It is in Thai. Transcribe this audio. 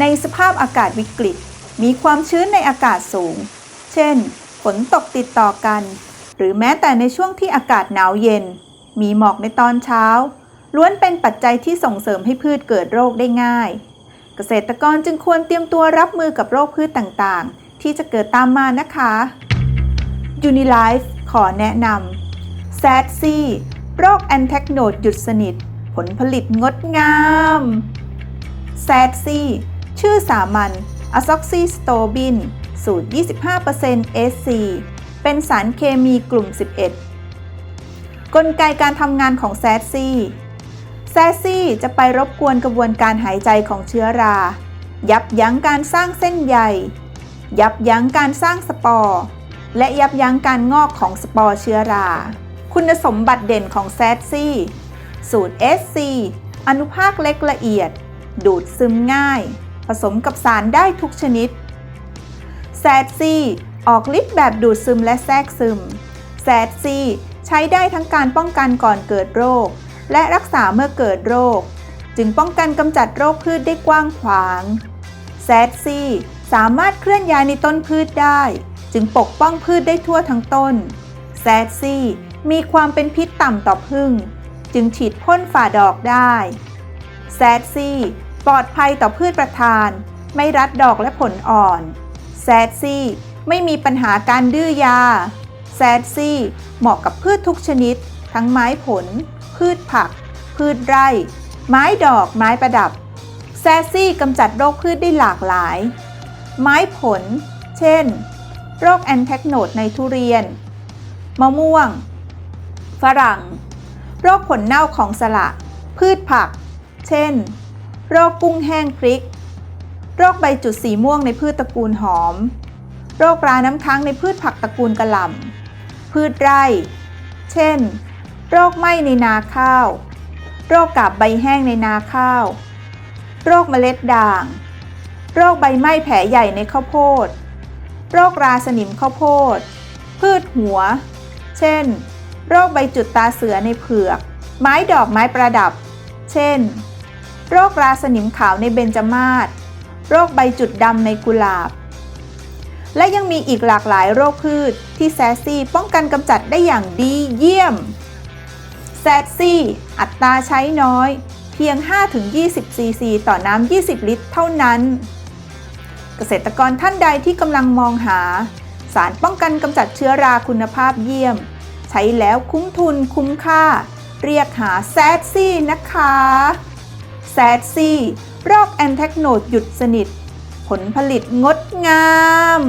ในสภาพอากาศวิกฤต มีความชื้นในอากาศสูง เช่น ฝนตกติดต่อกัน หรือแม้แต่ในช่วงที่อากาศหนาวเย็น มีหมอกในตอนเช้า ล้วนเป็นปัจจัยที่ส่งเสริมให้พืชเกิดโรคได้ง่าย เกษตรกรจึงควรเตรียมตัวรับมือกับโรคพืชต่างๆ ที่จะเกิดตามมานะคะ Unilife ขอแนะนำแซดซี่โรคแอนแทกโนดหยุดสนิท ผลผลิตงดงามแซดซี่ ชื่อสามัญอะซ็อกซิสโตบิน สูตร 25% SC เป็นสารเคมีกลุ่ม 11 กลไกการทำงานของแซดซี่แซดซี่จะไปรบกวนกระบวนการหายใจของเชื้อรา ยับยั้งการสร้างเส้นใย ยับยั้งการสร้างสปอร์ และยับยั้งการงอกของสปอร์เชื้อรา คุณสมบัติเด่นของแซดซี่ สูตร SC อนุภาคเล็กละเอียด ดูดซึมง่าย ผสมกับสารได้ทุกชนิด แซดซีออกฤทธิ์แบบดูดซึมและแทรกซึม แซดซีใช้ได้ทั้งการป้องกันก่อนเกิดโรค และรักษาเมื่อเกิดโรค จึงป้องกันกำจัดโรคพืชได้กว้างขวาง แซดซีสามารถเคลื่อนย้ายในต้นพืชได้ จึงปกป้องพืชได้ทั่วทั้งต้น แซดซีมีความเป็นพิษต่ำต่อพึ่ง จึงฉีดพ่นฝ่าดอกได้ แซดซี ปลอดภัยต่อพืชประทาน ไม่รัดดอกและผลอ่อน แซดซี่ไม่มีปัญหาการดื้อยา แซดซี่เหมาะกับพืชทุกชนิด ทั้งไม้ผล พืชผัก พืชไร่ ไม้ดอกไม้ประดับ แซดซี่กำจัดโรคพืชได้หลากหลาย ไม้ผล เช่น โรคแอนแทกโนดในทุเรียน มะม่วง ฝรั่ง โรคผลเน่าของสละ พืชผัก เช่น โรคกุ้งแห้งพริก โรคใบจุดสีม่วงในพืชตระกูลหอม โรคราน้ำค้างในพืชผักตระกูลกระหล่ำพืชไร่ เช่น โรคไหม้ในนาข้าว โรคกาบใบแห้งในนาข้าว โรคเมล็ดด่าง โรคใบไหม้แผลใหญ่ในข้าวโพด โรคราสนิมข้าวโพด พืชหัว เช่น โรคใบจุดตาเสือในเผือก ไม้ดอกไม้ประดับ เช่น โรคราสนิมขาวในเบญจมาศ โรคใบจุดดำในกุหลาบ และยังมีอีกหลากหลายโรคพืชที่แซซซี่ป้องกันกำจัดได้อย่างดีเยี่ยมแซซซี่ อัตราใช้น้อย เพียง 5-20 ซีซี ต่อน้ำ 20 ลิตร เท่านั้น เกษตรกรท่านใดที่กำลังมองหา สารป้องกันกำจัดเชื้อราคุณภาพเยี่ยม ใช้แล้วคุ้มทุนคุ้มค่า เรียกหาแซดซี่นะคะ แซดซี่โรคแอนแทกโนดหยุดสนิท ผลผลิตงดงาม